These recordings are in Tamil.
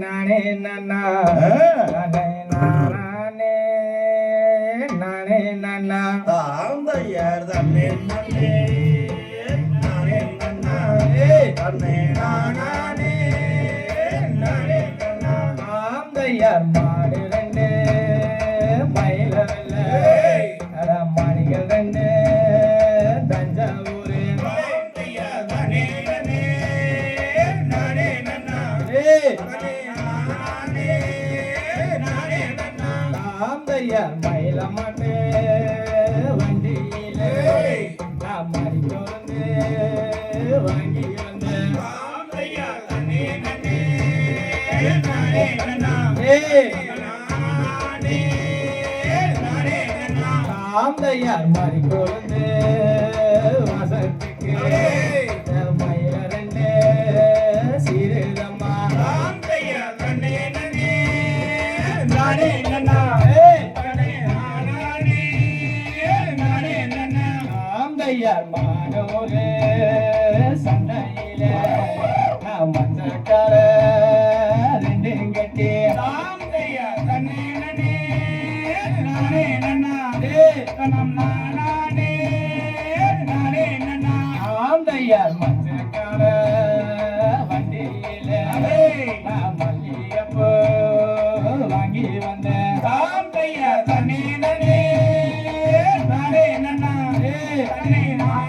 நானே நன்னா நானே நானே நானே நன்னா தாந்தையர் தன்னை நானே நன்னா தன்னை நானே நானே நானே நன்னா ஏய் நானே நானே நன்னா ஆந்தையார் மறி கொழுந்து வாசத்துக்கு ஆந்தையார் மானோரு சண்டையில நான் மஞ்சக்கார ரெண்டு கட்டி. ஆந்தையார் மஞ்சக்கார வண்டியில நான் மல்லியப்பூ வாங்கி வந்தேன் தாந்தையர் தன்னை நானே நானே நன்னா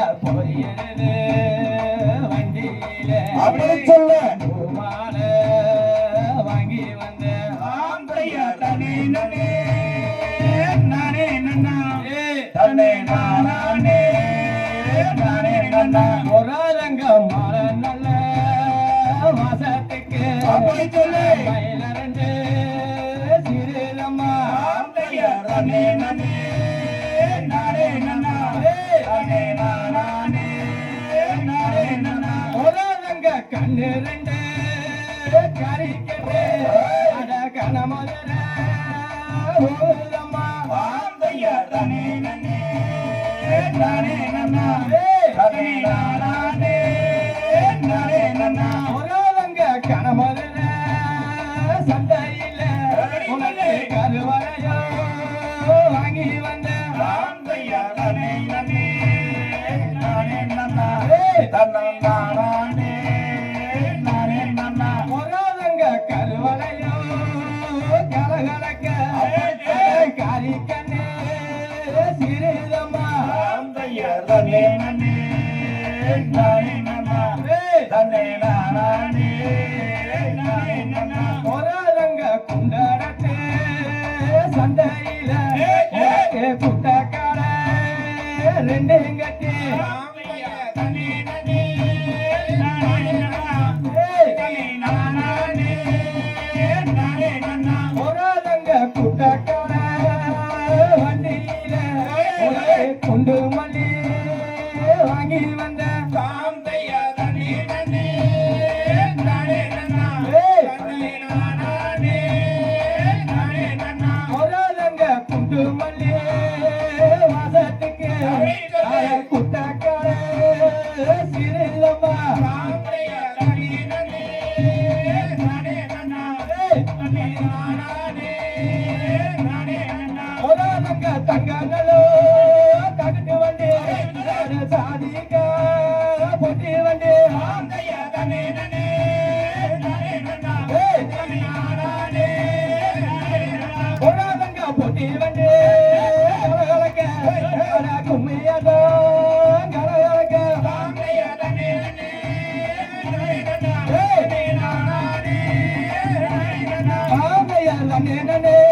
ஆந்தையார் பொரியது வண்டியில அப்படி சொல்லு. பூமால வாங்கி வந்தேன் தாந்தையர் தன்னை நன்னே நானே நன்னா தன்னை நானே நானே நன்னா பொறாதங்க மர நல்ல வாசத்துக்கு அப்படி சொல்லு. கண்ணு ரெண்டு கறிக்கட்டு அட கனமதுர ஊதம்மா தாந்தையர் தன்னை நன்னே நானே நன்னா. தன்னை நானே நானே நன்னா. பொறாதங்க கனமதுர சந்தையில உனக்கு கருவறையோ வாங்கி வந்தேன் தாந்தையர் தன்னை நன்னே நானே நன்னா தன்னை கலகலக்க சிறிதம்மா தன்னை நானே பொறாதங்க சண்டையில ரெண்டு கட்டி தன்னை தன்னை Amen.